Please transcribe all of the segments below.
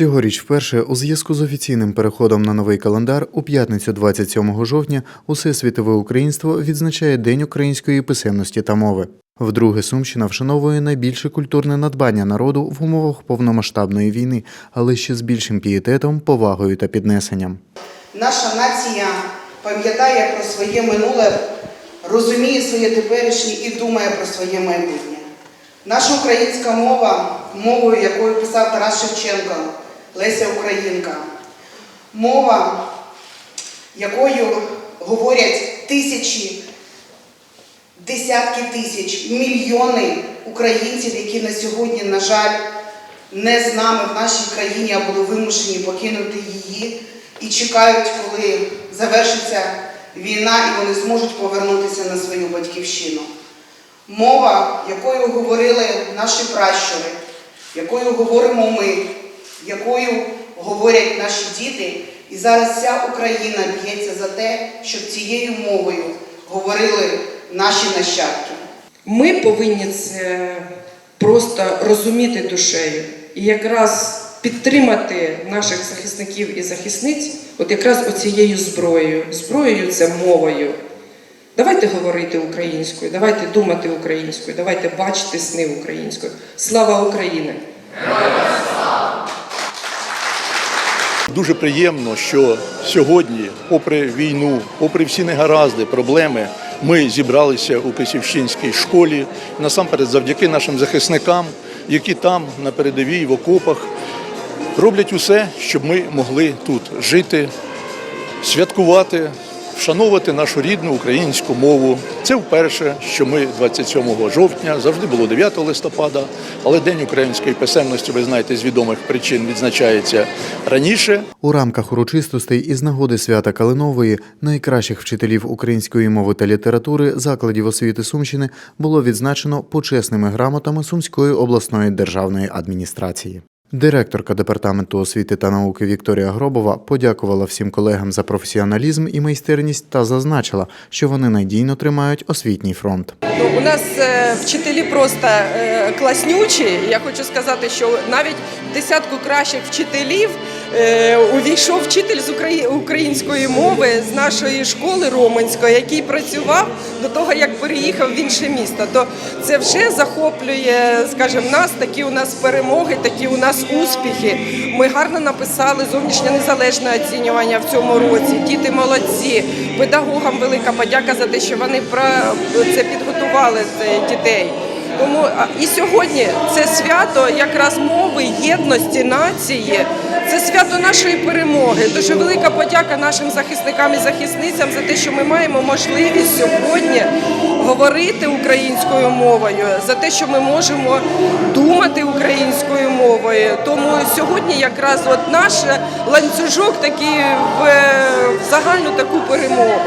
Цьогоріч вперше у зв'язку з офіційним переходом на новий календар у п'ятницю 27 жовтня усе світове українство відзначає День української писемності та мови. Вдруге Сумщина вшановує найбільше культурне надбання народу в умовах повномасштабної війни, але ще з більшим пієтетом, повагою та піднесенням. Наша нація пам'ятає про своє минуле, розуміє своє теперішнє і думає про своє майбутнє. Наша українська мова, мовою, якою писав Тарас Шевченко, Леся Українка, мова, якою говорять тисячі, десятки тисяч, мільйони українців, які на сьогодні, на жаль, не з нами в нашій країні, а були вимушені покинути її і чекають, коли завершиться війна і вони зможуть повернутися на свою батьківщину. Мова, якою говорили наші пращури, якою говоримо ми, якою говорять наші діти, і зараз вся Україна б'ється за те, щоб цією мовою говорили наші нащадки. Ми повинні це просто розуміти душею і якраз підтримати наших захисників і захисниць, от якраз оцією зброєю. Зброєю це мовою. Давайте говорити українською, давайте думати українською, давайте бачити сни українською. Слава Україні! Дуже приємно, що сьогодні, попри війну, попри всі негаразди, проблеми, ми зібралися у Кисівщинській школі. Насамперед, завдяки нашим захисникам, які там на передовій в окопах роблять усе, щоб ми могли тут жити, святкувати, вшановувати нашу рідну українську мову. Це вперше, що ми 27 жовтня, завжди було 9 листопада, але День української писемності, ви знаєте, з відомих причин відзначається раніше. У рамках урочистостей із нагоди свята Калинової найкращих вчителів української мови та літератури закладів освіти Сумщини було відзначено почесними грамотами Сумської обласної державної адміністрації. Директорка департаменту освіти та науки Вікторія Гробова подякувала всім колегам за професіоналізм і майстерність та зазначила, що вони надійно тримають освітній фронт. У нас е, вчителі просто е, класнючі. Я хочу сказати, що навіть десятку кращих вчителів увійшов вчитель з української мови з нашої школи Роменської, який працював до того, як переїхав в інше місто. То це вже захоплює, скажімо, нас, такі у нас перемоги, такі у нас успіхи. Ми гарно написали зовнішнє незалежне оцінювання в цьому році. Діти молодці, педагогам велика подяка за те, що вони це підготували е, дітей. Тому і сьогодні це свято якраз мови, єдності нації, це свято нашої перемоги. Дуже велика подяка нашим захисникам і захисницям за те, що ми маємо можливість сьогодні говорити українською мовою, за те, що ми можемо думати українською мовою. Тому сьогодні якраз от наш ланцюжок такий в, загальну таку перемогу.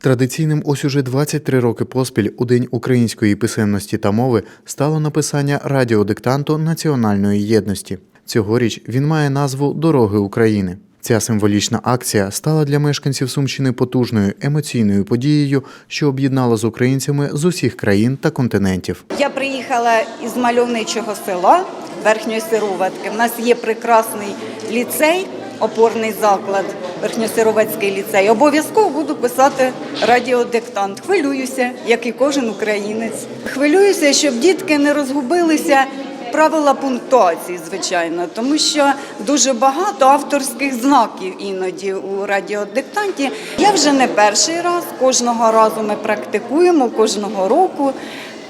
Традиційним ось уже 23 роки поспіль у День української писемності та мови стало написання радіодиктанту національної єдності. Цьогоріч він має назву Дороги України. Ця символічна акція стала для мешканців Сумщини потужною емоційною подією, що об'єднала з українцями з усіх країн та континентів. Я приїхала із мальовничого села Верхньої Сироватки. У нас є прекрасний ліцей, опорний заклад, Верхньосироватський ліцей. Обов'язково буду писати радіодиктант. Хвилююся, як і кожен українець. Хвилююся, щоб дітки не розгубилися. Правила пунктуації, звичайно, тому що дуже багато авторських знаків іноді у радіодиктанті. Я вже не перший раз, кожного разу ми практикуємо, кожного року.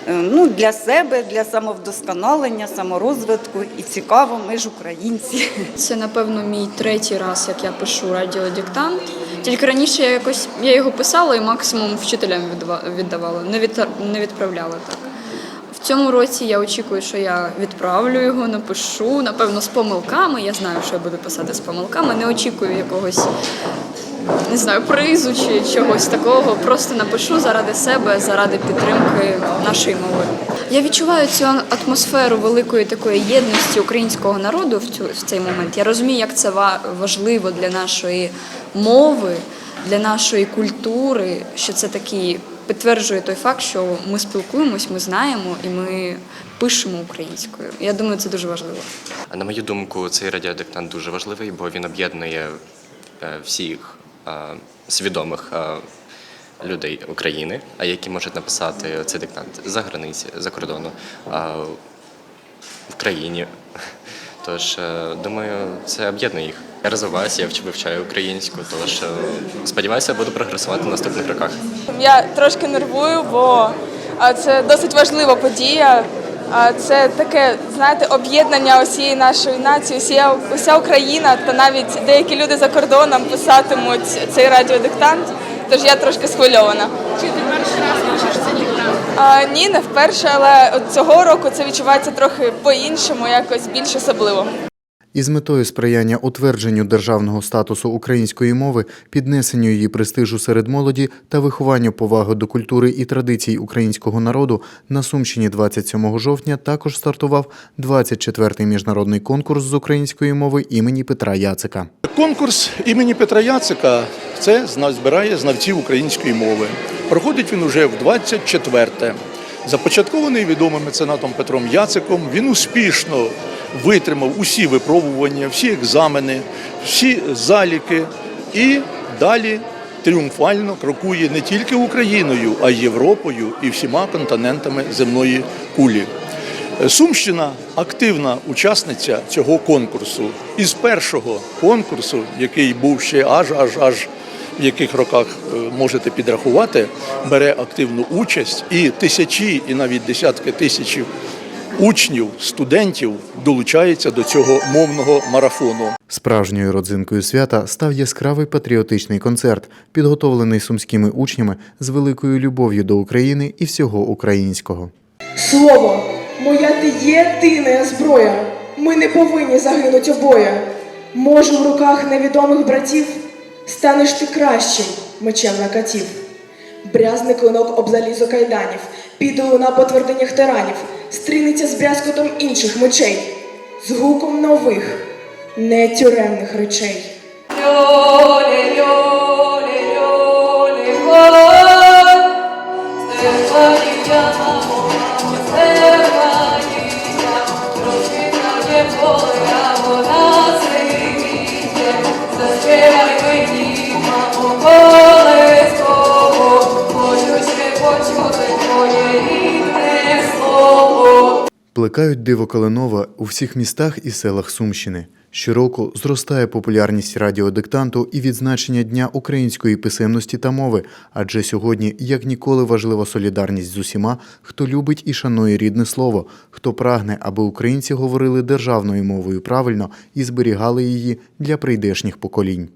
Е, Ну, для себе, для самовдосконалення, саморозвитку і цікаво, ми ж українці. Це, напевно, мій третій раз, як я пишу радіодиктант. Тільки раніше я якось я його писала і максимум вчителям віддавала, не, від, не відправляла так. Цьому році я очікую, що я відправлю його, напишу, напевно, з помилками. Я знаю, що я буду писати з помилками. Не очікую якогось не знаю, призу чи чогось такого. Просто напишу заради себе, заради підтримки нашої мови. Я відчуваю цю атмосферу великої такої єдності українського народу в цю в цей момент. Я розумію, як це ва- важливо для нашої мови, для нашої культури, що це такий підтверджує той факт, що ми спілкуємось, ми знаємо і ми пишемо українською. Я думаю, це дуже важливо. А На мою думку, цей радіодиктант дуже важливий, бо він об'єднує е, всіх е, свідомих е, людей України, а які можуть написати цей диктант за границі, за кордону, в країні. Тож, думаю, це об'єднує їх. Я розвиваюся, я вч- вивчаю українську, тож сподіваюся, буду прогресувати в наступних роках. Я трошки нервую, бо це досить важлива подія. Це таке, знаєте, об'єднання усієї нашої нації, усія, уся Україна та навіть деякі люди за кордоном писатимуть цей радіодиктант. Тож я трошки схвильована. Чи ти перший раз пишеш цей диктант? А, ні, не вперше, але от цього року це відчувається трохи по-іншому, якось більш особливо. Із метою сприяння утвердженню державного статусу української мови, піднесенню її престижу серед молоді та вихованню поваги до культури і традицій українського народу на Сумщині 27 жовтня також стартував 24-й міжнародний конкурс з української мови імені Петра Яцика. Конкурс імені Петра Яцика це збирає знавців української мови. Проходить він уже в 24-те. Започаткований відомим меценатом Петром Яциком, він успішно витримав усі випробування, всі екзамени, всі заліки і далі тріумфально крокує не тільки Україною, а й Європою і всіма континентами земної кулі. Сумщина активна учасниця цього конкурсу. Із першого конкурсу, який був ще аж аж аж в яких роках е, можете підрахувати, бере активну участь, і тисячі, і навіть десятки тисяч учнів, студентів долучаються до цього мовного марафону. Справжньою родзинкою свята став яскравий патріотичний концерт, підготовлений сумськими учнями з великою любов'ю до України і всього українського. Слово, моя ти єдина зброя. Ми не повинні загинуть обоє. Може, в руках невідомих братів станеш ти кращим мечем на катів. Брязне клинок об залізо кайданів, піде луна по твердинях тиранів, стрінеться з брязкотом інших мечей, з гуком нових, не тюремних речей. Плекають диво Калинова у всіх містах і селах Сумщини. Щороку зростає популярність радіодиктанту і відзначення Дня української писемності та мови, адже сьогодні як ніколи важлива солідарність з усіма, хто любить і шанує рідне слово, хто прагне, аби українці говорили державною мовою правильно і зберігали її для прийдешніх поколінь.